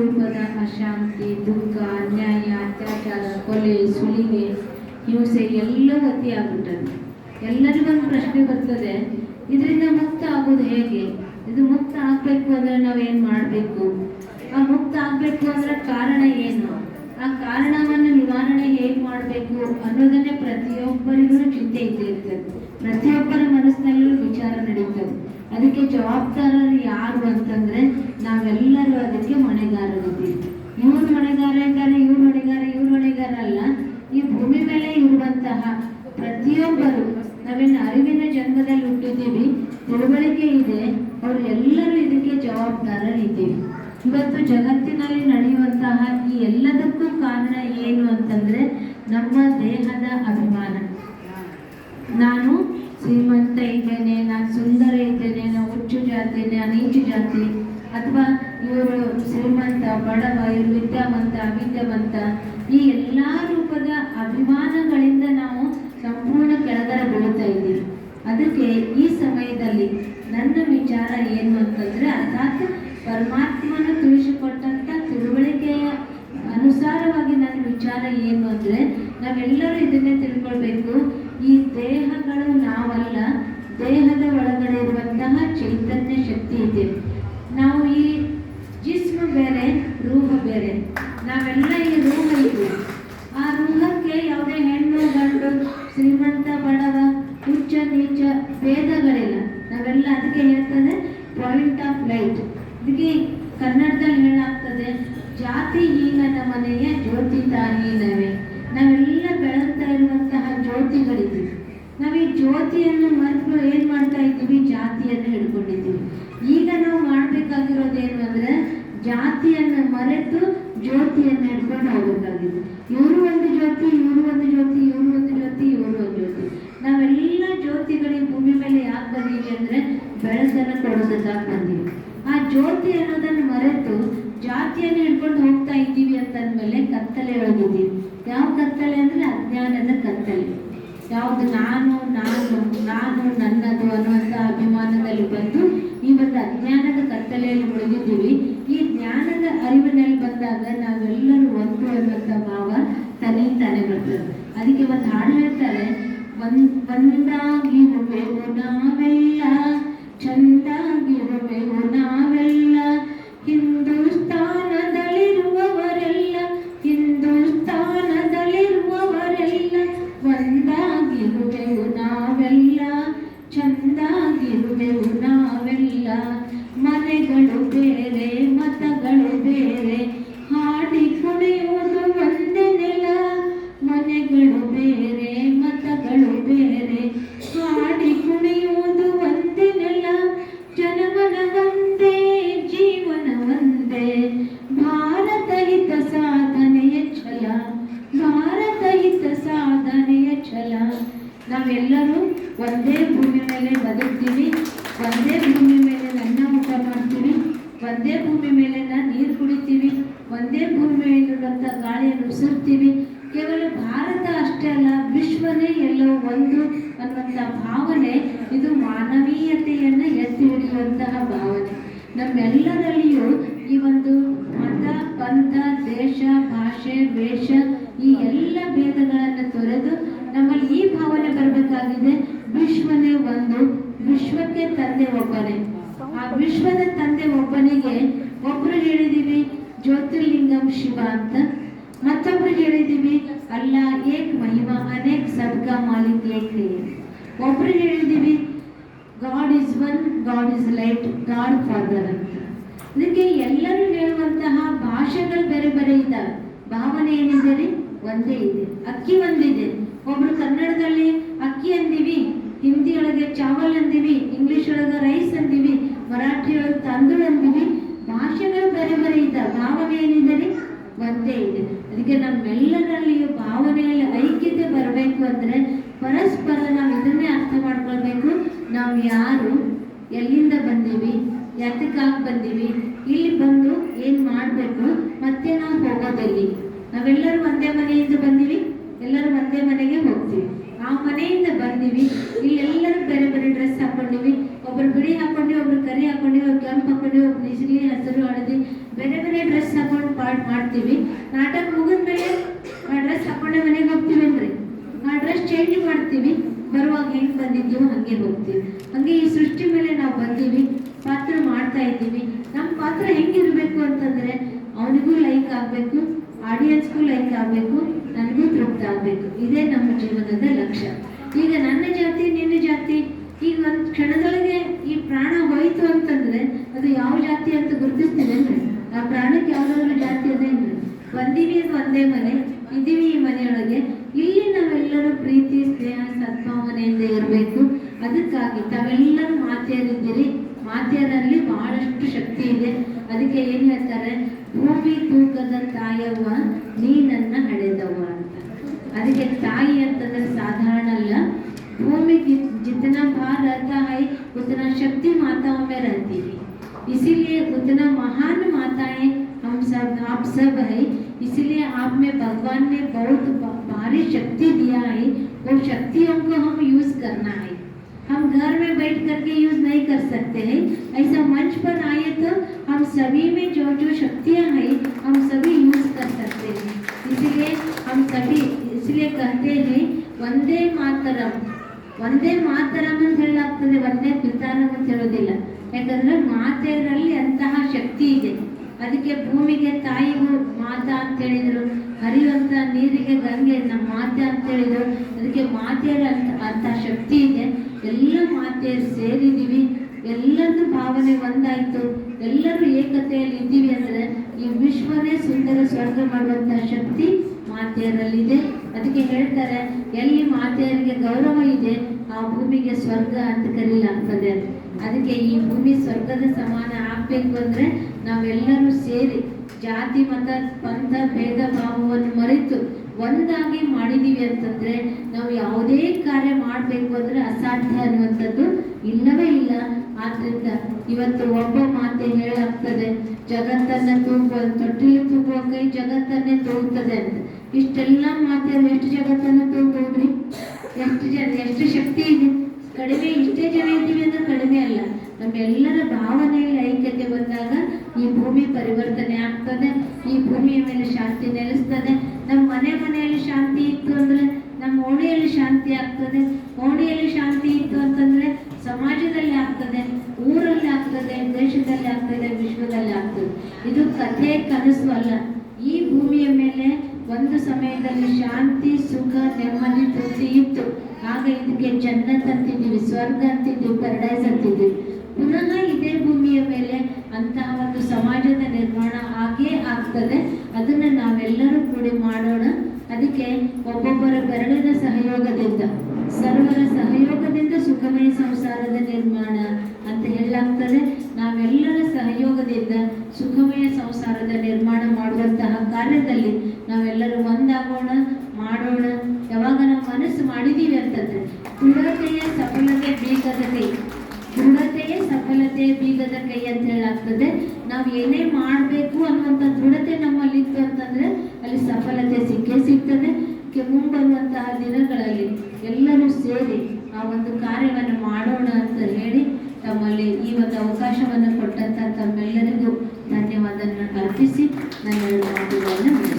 ರೂಪದ ಅಶಾಂತಿ, ದುಃಖ, ಅನ್ಯಾಯ, ಅತ್ಯಾಚಾರ, ಕೊಲೆ ಸುಲಿಗೆ ಹಿಂಸೆ ಎಲ್ಲ ಅತಿಯಾಗ್ಬಿಟ್ಟದೆ ಎಲ್ಲರಿಗೊಂದು ಪ್ರಶ್ನೆ ಬರ್ತದೆ, ಇದರಿಂದ ಮುಕ್ತ ಆಗೋದು ಹೇಗೆ? ಇದು ಮುಕ್ತ ಆಗ್ಬೇಕು ಅಂದ್ರೆ ನಾವೇನ್ ಮಾಡಬೇಕು? ಆ ಮುಕ್ತ ಆಗ್ಬೇಕು ಅಂದ್ರೆ ಕಾರಣ ಏನು? ಆ ಕಾರಣವನ್ನು ನಿವಾರಣೆ ಹೇಗೆ ಮಾಡಬೇಕು ಅನ್ನೋದನ್ನೇ ಪ್ರತಿಯೊಬ್ಬರಿಗೂ ಚಿಂತೆ ಇದ್ದೇ ಇರ್ತದೆ ಪ್ರತಿಯೊಬ್ಬರ ಮನಸ್ಸಿನಲ್ಲೂ ವಿಚಾರ ನಡೀತದೆ. ಅದಕ್ಕೆ ಜವಾಬ್ದಾರರು ಯಾರು ಅಂತಂದ್ರೆ ನಾವೆಲ್ಲರೂ ಅದಕ್ಕೆ ಹೊಣೆಗಾರರಿದ್ದೀವಿ ಇವ್ರು ಹೊಣೆಗಾರ ಇದ್ದಾರೆ, ಇವ್ರು ಹೊಣೆಗಾರ ಇವ್ರು ಹೊಣೆಗಾರ ಅಲ್ಲ. ಈ ಭೂಮಿ ಮೇಲೆ ಇರುವಂತಹ ಪ್ರತಿಯೊಬ್ಬರು ನಾವೇನು ಅರಿವಿನ ಜನ್ಮದಲ್ಲಿ ಹುಟ್ಟಿದ್ದೀವಿ, ತಿಳುವಳಿಕೆ ಇದೆ ಅವರು ಎಲ್ಲರೂ ಇದಕ್ಕೆ ಜವಾಬ್ದಾರರಿದ್ದೀವಿ ಇವತ್ತು ಜಗತ್ತಿನಲ್ಲಿ ನಡೆಯುವಂತಹ ಈ ಎಲ್ಲದಕ್ಕೂ ಕಾರಣ ಏನು ಅಂತಂದ್ರೆ ನಮ್ಮ ದೇಹದ ಅಭಿಮಾನ. ನಾನು ಶ್ರೀಮಂತ ಇದ್ದೇನೆ ನಾನು ಸುಂದರ ಇದ್ದೇನೆ ನಾನು ಹುಚ್ಚು ಜಾತಿ ನಾನು ಜಾತಿ ಅಥವಾ ಇವರು ಶ್ರೀಮಂತ, ಬಡವ, ಇವರು ವಿದ್ಯಾವಂತ, ಅವಿದ್ಯಾವಂತ. ಈ ಎಲ್ಲ ರೂಪದ ಅಭಿಮಾನಗಳಿಂದ ನಾವು ಸಂಪೂರ್ಣ ಕೆಳಗರ ಬೀಳ್ತಾ ಇದ್ದೀವಿ. ಅದಕ್ಕೆ ಈ ಸಮಯದಲ್ಲಿ ನನ್ನ ವಿಚಾರ ಏನು ಅಂತಂದ್ರೆ, ಅರ್ಥಾತ್ ಪರಮಾತ್ಮನ ತಿಳಿಸಿಕೊಟ್ಟಂಥ ತಿಳುವಳಿಕೆಯ ಅನುಸಾರವಾಗಿ ನನ್ನ ವಿಚಾರ ಏನು ಅಂದ್ರೆ ನಾವೆಲ್ಲರೂ ಇದನ್ನೇ ತಿಳ್ಕೊಳ್ಬೇಕು. ಈ ದೇಹಗಳು ನಾವಲ್ಲ, ದೇಹದ ಒಳಗಡೆ ಇರುವಂತಹ ಚೈತನ್ಯ ಶಕ್ತಿ ಇದೆ. ನಾವು ಈ ಜಿಸ್ಮ ಬೇರೆ ರೂಹ ಬೇರೆ. ನಾವೆಲ್ಲ ಈ ರೂಹ ಇದೆ ಆ ರೂಹಕ್ಕೆ ಯಾವುದೇ ಹೆಣ್ಣು, ಗಂಡು, ಶ್ರೀಮಂತ, ಬಡವ ಉಚ್ಚ ನೀಚ ಭೇದಗಳಿಲ್ಲ. ನಾವೆಲ್ಲ ಅದಕ್ಕೆ ಹೇಳ್ತದೆ ಪಾಯಿಂಟ್ ಆಫ್ ಲೈಟ್ ಇದಕ್ಕೆ ಕನ್ನಡದಲ್ಲಿ ಹೇಳಾಗ್ತದೆ ಜಾತಿ ಹೀನನ ಮನೆಯ ಜ್ಯೋತಿ ತಾಯಿ ನಾವೆಲ್ಲ ಜ್ಯೋತಿಗಳಿದ್ದೀವಿ ನಾವು ಈ ಜ್ಯೋತಿಯನ್ನು ಮರೆತು ಏನ್ ಮಾಡ್ತಾ ಇದ್ದೀವಿ? ಜಾತಿಯನ್ನು ಹಿಡ್ಕೊಂಡಿದ್ದೀವಿ. ಈಗ ನಾವು ಮಾಡ್ಬೇಕಾಗಿರೋದೇನು ಅಂದ್ರೆ ಜಾತಿಯನ್ನು ಮರೆತು ಜ್ಯೋತಿಯನ್ನು ಹಿಡ್ಕೊಂಡು ಹೋಗ್ಬೇಕಾಗಿತ್ತು. ಇವರು ಒಂದು ಜ್ಯೋತಿ, ಇವರು ಒಂದು ಜ್ಯೋತಿ, ಇವರು ಒಂದು ಜ್ಯೋತಿ, ಇವರು ಒಂದು ಜ್ಯೋತಿ. ನಾವೆಲ್ಲ ಜ್ಯೋತಿಗಳಿಗೆ ಭೂಮಿ ಮೇಲೆ ಯಾಕೆ ಬಂದೀವಿ ಅಂದ್ರೆ ಬೆಳಕನ್ನು ಕೊಡೋದಕ್ಕಾಗಿ ಬಂದೀವಿ ಆ ಜ್ಯೋತಿ ಅನ್ನೋದನ್ನು ಮರೆತು ಜಾತಿಯನ್ನು ಹಿಡ್ಕೊಂಡು ಹೋಗ್ತಾ ಇದ್ದೀವಿ ಅಂತಂದ್ಮೇಲೆ ಕತ್ತಲೆ ಒಳಗಿದ್ದೀವಿ. ಯಾವ ಕತ್ತಲೆ ಅಂದ್ರೆ ಅಜ್ಞಾನದ ಕತ್ತಲೆ. ಯಾವುದು ನಾನು ನಾನು ನಾನು ನನ್ನದು ಅನ್ನುವಂಥ ಅಭಿಮಾನದಲ್ಲಿ ಬಂದು ಈ ಒಂದು ಅಜ್ಞಾನದ ಕತ್ತಲೆಯಲ್ಲಿ ಮುಳುಗಿದ್ದೀವಿ. ಈ ಜ್ಞಾನದ ಅರಿವಿನಲ್ಲಿ ಬಂದಾಗ ನಾವೆಲ್ಲರೂ ಒಂದು ಅನ್ನುವಂಥ ಭಾವ ತನ್ನಿಂತಾನೆ ಬರ್ತದೆ. ಅದಕ್ಕೆ ಒಂದು ಹಾಡು ಹೇಳ್ತಾರೆ ಒಂದ್ ಒಂದಾಗಿರುವೆವು ಹಾಡಿ ಕುಣಿಯುವುದು ಒಂದೇ ನೆಲ. ಮನೆಗಳು ಬೇರೆ, ಮತಗಳು ಬೇರೆ. ಹಾಡಿ ಕುಣಿಯುವುದು ಒಂದೇ ನೆಲ. ಜನಮನ ಒಂದೇ, ಜೀವನ ಒಂದೇ. ಭಾರತ ಹಿತ ಸಾಧನೆಯ ಛಲ. ಭಾರತ ಹಿತ ಸಾಧನೆಯ ಛಲ. ನಾವೆಲ್ಲರೂ ಒಂದೇ ಭೂಮಿ ಮೇಲೆ ಬದುಕ್ತೀವಿ. ಒಂದೇ ಭೂಮಿ ಮೇಲೆ ಅನ್ನ ಊಟ ಮಾಡ್ತೀವಿ ಒಂದೇ ಭೂಮಿ ಮೇಲೆ ನೀರು ಕುಡಿತೀವಿ ಒಂದೇ ಭೂಮಿ ಮೇಲಿರುವಂಥ ಗಾಳಿಯನ್ನು ಉಸಿರ್ತೀವಿ ಕೇವಲ ಭಾರತ ಅಷ್ಟೇ ಅಲ್ಲ, ವಿಶ್ವನೇ ಎಲ್ಲೋ ಒಂದು ಅನ್ನುವಂಥ ಭಾವನೆ ಇದು ಮಾನವೀಯತೆಯನ್ನು ಎತ್ತಿ ಹಿಡಿಯುವಂತಹ ಭಾವನೆ. ನಮ್ಮೆಲ್ಲರಲ್ಲಿಯೂ ಈ ಒಂದು ಮತ, ಪಂಥ, ದೇಶ, ಭಾಷೆ, ವೇಷ ಈ ಎಲ್ಲ ಭೇದಗಳನ್ನು ತೊರೆದು ನಮ್ಮಲ್ಲಿ ಈ ಭಾವನೆ ಬರಬೇಕಾಗಿದೆ, ವಿಶ್ವನೇ ಒಂದು, ವಿಶ್ವಕ್ಕೆ ತಂದೆ ಒಬ್ಬನೇ. ಆ ವಿಶ್ವದ ತಂದೆ ಒಬ್ಬನಿಗೆ ಒಬ್ರು ಹೇಳಿದೀವಿ, ಜ್ಯೋತಿರ್ಲಿಂಗಂ ಶಿವ ಅಂತ. ಮತ್ತೊಬ್ರು ಹೇಳಿದೀವಿ ಅಲ್ಲ, ಏಕ್ ಮಹಿಮಾ, ಅನೇಕ್ ಸದ್ಗಾ ಮಾಲಿಕ್ ಏಕ್ ಒಬ್ರಿಗೆ ಒಬ್ರು ಹೇಳಿದೀವಿ God is one God is light God father ಅಂತ. ಇದಕ್ಕೆ ಎಲ್ಲರೂ ಹೇಳುವಂತಹ ಭಾಷೆಗಳು ಬೇರೆ ಬೇರೆ ಇದ್ದಾವೆ. ಭಾವನೆ ಏನಿದೆ ರೀ? ಒಂದೇ ಇದೆ. ಅಕ್ಕಿ ಒಂದಿದೆ. ಒಬ್ರು ಕನ್ನಡದಲ್ಲಿ ಅಕ್ಕಿ ಅಂದೀವಿ, ಹಿಂದಿ ಒಳಗೆ ಚಾವಲ್ ಅಂದೀವಿ, ಇಂಗ್ಲಿಷ್ ಒಳಗೆ ರೈಸ್ ಅಂದೀವಿ, ಮರಾಠಿ ಒಳಗೆ ತಾಂದೂಳ ಅಂದಿವಿ, ಭಾಷೆಗಳು ಬೇರೆ ಬೇರೆ ಇದ್ದಾವೆ. ಭಾವನೆ ಏನಿದೆ ರೀ? ಒಂದೇ ಇದೆ. ಅದಕ್ಕೆ ನಮ್ಮೆಲ್ಲರಲ್ಲಿಯೂ ಭಾವನೆಯಲ್ಲಿ ಐಕ್ಯತೆ ಬರಬೇಕು ಅಂದರೆ ಪರಸ್ಪರ ನಾವು ಇದನ್ನೇ ಅರ್ಥ ಮಾಡ್ಕೊಳ್ಬೇಕು. ನಾವು ಯಾರು? ಎಲ್ಲಿಂದ ಬಂದೀವಿ? ಯಾತಕ್ಕಾಗಿ ಬಂದೀವಿ? ಇಲ್ಲಿ ಬಂದು ಏನು ಮಾಡಬೇಕು? ಮತ್ತೆ ನಾವು ಹೋಗೋದಲ್ಲಿ. ನಾವೆಲ್ಲರೂ ಒಂದೇ ಮನೆಯಿಂದ ಬಂದೀವಿ, ಎಲ್ಲರೂ ಒಂದೇ ಮನೆಗೆ ಹೋಗ್ತೀವಿ. ಆ ಮನೆಯಿಂದ ಬಂದೀವಿ ಇಲ್ಲಿ ಎಲ್ಲರೂ ಬೇರೆ ಬೇರೆ ಡ್ರೆಸ್ ಹಾಕೊಂಡಿವಿ. ಒಬ್ರು ಬಿಳಿ ಹಾಕೊಂಡಿ, ಒಬ್ರು ಕರಿ ಹಾಕೊಂಡಿ, ಒಬ್ರು ಕೆಂಪು ಹಾಕೊಂಡಿ, ಒಬ್ರು ನಿಜಲಿ ಹಸಿರು, ಹಳದಿ, ಬೇರೆ ಬೇರೆ ಡ್ರೆಸ್ ಹಾಕೊಂಡು ಪಾಠ ಮಾಡ್ತೀವಿ. ನಾಟಕ ಮುಗಿದ್ಮೇಲೆ ಆ ಡ್ರೆಸ್ ಹಾಕೊಂಡೆ ಮನೆಗೆ ಹೋಗ್ತೀವೇನ್ರಿ? ಆ ಡ್ರೆಸ್ ಚೇಂಜ್ ಮಾಡ್ತೀವಿ. ಬರುವಾಗ ಹೆಂಗ್ ಬಂದಿದ್ದೀವೋ ಹಂಗೆ ಹೋಗ್ತೀವಿ. ಹಂಗೆ ಈ ಸೃಷ್ಟಿ ಮೇಲೆ ನಾವು ಬಂದೀವಿ. ಪಾತ್ರ ಮಾಡ್ತಾ ಇದ್ದೀವಿ. ನಮ್ಮ ಪಾತ್ರ ಹೆಂಗಿರ್ಬೇಕು ಅಂತಂದ್ರೆ ಅವನಿಗೂ ಲೈಕ್ ಆಗ್ಬೇಕು ಆಡಿಯನ್ಸ್ಗೂ ಲೈಕ್ ಆಗ್ಬೇಕು, ನನಗೂ ತೃಪ್ತ ಆಗ್ಬೇಕು. ಇದೇ ನಮ್ಮ ಜೀವನದ ಲಕ್ಷ್ಯ. ಈಗ ನನ್ನ ಜಾತಿ, ನಿನ್ನ ಜಾತಿ, ಈಗ ಒಂದು ಕ್ಷಣದೊಳಗೆ ಈ ಪ್ರಾಣ ಹೋಯ್ತು ಅಂತಂದ್ರೆ ಅದು ಯಾವ ಜಾತಿ ಅಂತ ಗುರುತಿಸ್ತೀವೇನ್ರಿ ಆ ಪ್ರಾಣಕ್ಕೆ ಯಾವ್ದಾದ್ರು ಜಾತಿ ಅದೇನ್ರಿ ಬಂದೀವಿ ಅದು ಒಂದೇ ಮನೆ ಇದೀವಿ ಈ ಮನೆಯೊಳಗೆ ಇಲ್ಲಿ ನಾವೆಲ್ಲರೂ ಪ್ರೀತಿ ಸ್ನೇಹ ಸದ್ಭಾವನೆಯಿಂದ ಇರಬೇಕು ಅದಕ್ಕಾಗಿ ತಾವೆಲ್ಲರೂ ಮಾತೆಯರಿದ್ದೀರಿ ಮಾತೆಯರಲ್ಲಿ ಬಹಳಷ್ಟು ಶಕ್ತಿ ಇದೆ ಅದಕ್ಕೆ ಏನ್ ಹೇಳ್ತಾರೆ ಭೂಮಿ ತೂಕದ ತಾಯವ್ವ ನೀ ನನ್ನ ಹಡೆದವ್ವ ಅಂತ ಅದಕ್ಕೆ ತಾಯಿ ಅಂತಂದ್ರೆ ಸಾಧಾರಣ ಅಲ್ಲ भूमि जि- जितना भार रहता है उतना शक्ति माताओं में रहती है इसीलिए उतना महान माताएं हम सब आप सब है इसलिए आप में भगवान ने बहुत ब- भारी शक्ति दिया है वो शक्तियों को हम यूज करना है हम घर में बैठ करके यूज नहीं कर सकते हैं ऐसा मंच पर आए तो हम सभी में जो जो शक्तियां हैं हम सभी यूज कर सकते हैं इसलिए हम सभी इसलिए कहते हैं वंदे मातरम ಒಂದೇ ಮಾತರಂ ಅಂತ ಹೇಳಲಾಗ್ತದೆ ಒಂದೇ ಪಿತಾರಂ ಅಂತ ಹೇಳೋದಿಲ್ಲ ಯಾಕಂದ್ರೆ ಮಾತೆಯರಲ್ಲಿ ಅಂತಹ ಶಕ್ತಿ ಇದೆ. ಅದಕ್ಕೆ ಭೂಮಿಗೆ ತಾಯಿಗೂ ಮಾತಾ ಅಂತ ಹೇಳಿದ್ರು. ಹರಿಯುವಂತ ನೀರಿಗೆ ಗಂಗೆ, ನಮ್ಮ ಮಾತೆ ಅಂತ ಹೇಳಿದ್ರು. ಅದಕ್ಕೆ ಮಾತೆಯರ ಅಂತ ಅಂತಹ ಶಕ್ತಿ ಇದೆ. ಎಲ್ಲ ಮಾತೆಯರು ಸೇರಿದೀವಿ ಎಲ್ಲರದ್ದು ಭಾವನೆ ಒಂದಾಯಿತು. ಎಲ್ಲರೂ ಏಕತೆಯಲ್ಲಿ ಇದ್ದೀವಿ ಅಂದ್ರೆ ಈ ವಿಶ್ವನೇ ಸುಂದರ ಸ್ವರ್ಗ ಮಾಡುವಂತಹ ಶಕ್ತಿ ಮಾತೆಯರಲ್ಲಿದೆ. ಅದಕ್ಕೆ ಹೇಳ್ತಾರೆ, ಎಲ್ಲಿ ಮಾತೆಯರಿಗೆ ಗೌರವ ಇದೆ ಭೂಮಿಗೆ ಸ್ವರ್ಗ ಅಂತ ಕರೀಲಾಗ್ತದೆ ಅದಕ್ಕೆ ಈ ಭೂಮಿ ಸ್ವರ್ಗದ ಸಮಾನ ಆಗ್ಬೇಕು ಅಂದ್ರೆ ನಾವೆಲ್ಲರೂ ಸೇರಿ ಜಾತಿ, ಮತ, ಪಂಥ, ಭೇದ, ಭಾವವನ್ನು ಮರೆತು ಒಂದಾಗಿ ಮಾಡಿದೀವಿ ಅಂತಂದ್ರೆ ನಾವು ಯಾವುದೇ ಕಾರ್ಯ ಮಾಡಬೇಕು ಅಂದ್ರೆ ಅಸಾಧ್ಯ ಅನ್ನುವಂಥದ್ದು ಇಲ್ಲವೇ ಇಲ್ಲ. ಆದ್ರಿಂದ ಇವತ್ತು ಒಬ್ಬ ಮಾತೆ ಹೇಳಾಗ್ತದೆ, ಜಗತ್ತನ್ನ ತೂಗುವ, ತೊಟ್ಟಿಲು ತೂಗುವ ಕೈ ಜಗತ್ತನ್ನೇ ತೂಗುತ್ತದೆ ಅಂತ. ಇಷ್ಟೆಲ್ಲ ಮಾತೆ ಎಷ್ಟು ಜಗತ್ತನ್ನ ತೂಗ್ಬೋದ್ರಿ ಎಷ್ಟು ಜನ ಎಷ್ಟು ಶಕ್ತಿ ಇದೆ? ಕಡಿಮೆ ಇಷ್ಟೇ ಜನ ಇದ್ದೀವಿ ಅಂದ್ರೆ ಕಡಿಮೆ ಅಲ್ಲ. ನಮ್ಮೆಲ್ಲರ ಭಾವನೆಯಲ್ಲಿ ಐಕ್ಯತೆ ಬಂದಾಗ ಈ ಭೂಮಿ ಪರಿವರ್ತನೆ ಆಗ್ತದೆ, ಈ ಭೂಮಿಯ ಮೇಲೆ ಶಾಂತಿ ನೆಲೆಸ್ತದೆ. ನಮ್ಮ ಮನೆ ಮನೆಯಲ್ಲಿ ಶಾಂತಿ ಇತ್ತು ಅಂದ್ರೆ ನಮ್ಮ ಓಣಿಯಲ್ಲಿ ಶಾಂತಿ ಆಗ್ತದೆ. ಓಣಿಯಲ್ಲಿ ಶಾಂತಿ ಇತ್ತು ಅಂತಂದ್ರೆ ಸಮಾಜದಲ್ಲಿ ಆಗ್ತದೆ, ಊರಲ್ಲಿ ಆಗ್ತದೆ, ದೇಶದಲ್ಲಿ ಆಗ್ತದೆ, ವಿಶ್ವದಲ್ಲಿ ಆಗ್ತದೆ. ಇದು ಕಥೆ ಕನಸು ಅಲ್ಲ. ಶಾಂತಿ, ಸುಖ, ನೆಮ್ಮದಿ, ತೃಪ್ತಿ ಇತ್ತು. ಆಗ ಇದಕ್ಕೆ ಜನ್ನತ್ ಅಂತಿದ್ದೀವಿ, ಸ್ವರ್ಗ ಅಂತಿದ್ದೀವಿ ಪರಡೈಸ್ ಅಂತಿದ್ದೀವಿ. ಪುನಃ ಇದೇ ಭೂಮಿಯ ಮೇಲೆ ಅಂತಹ ಒಂದು ಸಮಾಜದ ನಿರ್ಮಾಣ ಆಗೇ ಆಗ್ತದೆ. ಅದನ್ನ ನಾವೆಲ್ಲರೂ ಕೂಡಿ ಮಾಡೋಣ. ಅದಕ್ಕೆ ಒಬ್ಬೊಬ್ಬರ ಬೆರಳಿನ ಸಹಯೋಗದಿಂದ, ಸರ್ವರ ಸಹಯೋಗದಿಂದ ಸುಖಮಯ ಸಂಸಾರದ ನಿರ್ಮಾಣ ಅಂತ ಹೇಳಲಾಗ್ತದೆ. ನಾವೆಲ್ಲರ ಸಹಯೋಗದಿಂದ ಸುಖಮಯ ಸಂಸಾರದ ನಿರ್ಮಾಣ ಮಾಡುವಂತಹ ಕಾರ್ಯದಲ್ಲಿ ನಾವೆಲ್ಲರೂ ಒಂದಾಗೋಣ, ಮಾಡೋಣ. ಯಾವಾಗ ನಾವು ಮನಸ್ಸು ಮಾಡಿದ್ದೀವಿ ಅಂತಂದ್ರೆ ದೃಢತೆಯ ಸಫಲತೆ ಬೀಗದ ಕೈ. ದೃಢತೆಯೇ ಸಫಲತೆ ಬೀಗದ ಕೈ ಅಂತ ಹೇಳಾಗ್ತದೆ. ನಾವು ಏನೇ ಮಾಡಬೇಕು ಅನ್ನುವಂಥ ದೃಢತೆ ನಮ್ಮಲ್ಲಿತ್ತು ಅಂತಂದ್ರೆ ಅಲ್ಲಿ ಸಫಲತೆ ಸಿಕ್ಕೇ ಸಿಗ್ತದೆ. ಮುಂಬರುವಂತಹ ದಿನಗಳಲ್ಲಿ ಎಲ್ಲರೂ ಸೇರಿ ಆ ಒಂದು ಕಾರ್ಯವನ್ನು ಮಾಡೋಣ ಅಂತ ಹೇಳಿ ತಮ್ಮಲ್ಲಿ ಈ ಒಂದು ಅವಕಾಶವನ್ನು ಕೊಟ್ಟಂತ ತಮ್ಮೆಲ್ಲರಿಗೂ ಧನ್ಯವಾದ ಅರ್ಪಿಸಿ ನನ್ನ ಮಾತುಗಳನ್ನು